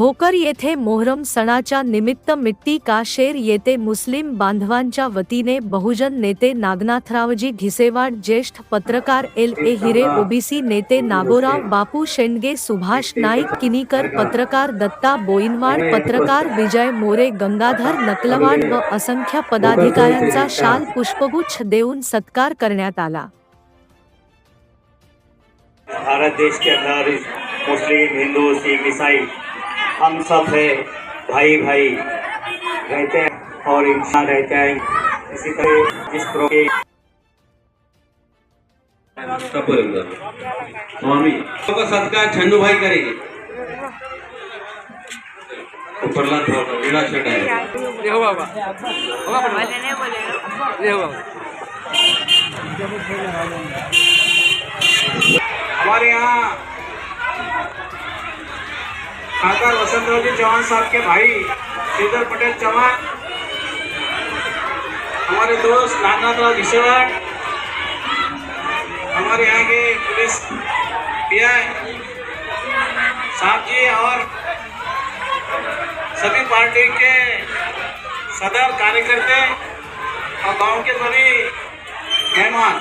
भोकर येथे मोहरम सणाच्या निमित्त मिट्टी का शेर येथे मुस्लिम बांधवांच्या वतीने बहुजन नेते नागनाथरावजी घिसेवाड ज्येष्ठ पत्रकार एल ए हिरे ओबीसी नेते नागोराव बापू शेंडगे सुभाष नाईक किनीकर पत्रकार दत्ता बोईनवाड पत्रकार विजय मोरे गंगाधर नकलवाड व असंख्य पदाधिकाऱ्यांचा शाल पुष्पगुच्छ देऊन सत्कार करण्यात आला. भारत देश के अंदर मुस्लिम हिंदू सिख ईसाई हम सब है भाई भाई रहते हैं और इंसान रहते हैं। इसी तरह इस प्रो के आतापर्यंत स्वामी लोक सत्कार छंदूभाई करेंगे। उपरला थोड़ा लीला छट ये बाबा बाबा। मैंने नहीं ये हमारे यहाँ खाकर वसंतराव जी चौहान साहब के भाई श्रीधर पटेल चौहान, हमारे दोस्त नागनाथराव घिसेवाड़ हमारे यहाँ के पुलिस पीआई साहब जी और सभी पार्टी के सदर कार्यकर्ता और गाँव के सभी मेहमान।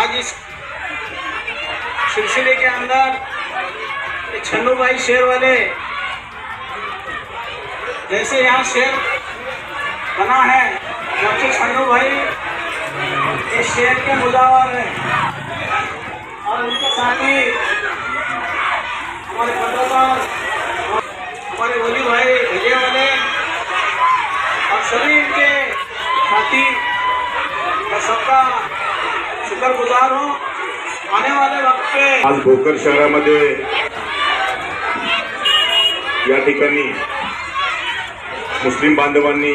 आज इस सिलसिले के अंदर छन्नू भाई शेर वाले, जैसे यहाँ शेर बना है जब छन्नू भाई ये शेर के मुजावर है। और उनके साथ हमारे पत्रकार, हमारे वली भाई विजय वाले, और सभी इनके साथी, मैं सबका शुक्रगुजार हूँ। आने वाले वक्त पे आज भोकर शहरामध्ये या ठिकाणी मुस्लिम बांधवांनी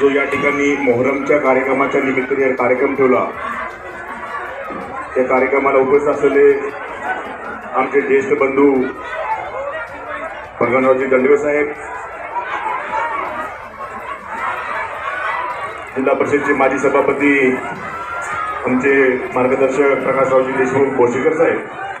जो या ठिकाणी मोहरमच्या कार्यक्रमाच्या निमित्ताने कार्यक्रम ठेवला त्या कार्यक्रमाला उपस्थित असलेले आमचे ज्येष्ठ बंधू परगणरावजी दंडवे साहेब जिल्हा परिषदचे माजी सभापती आमचे मार्गदर्शक प्रकाशरावजी देशमुख कोशीकर साहेब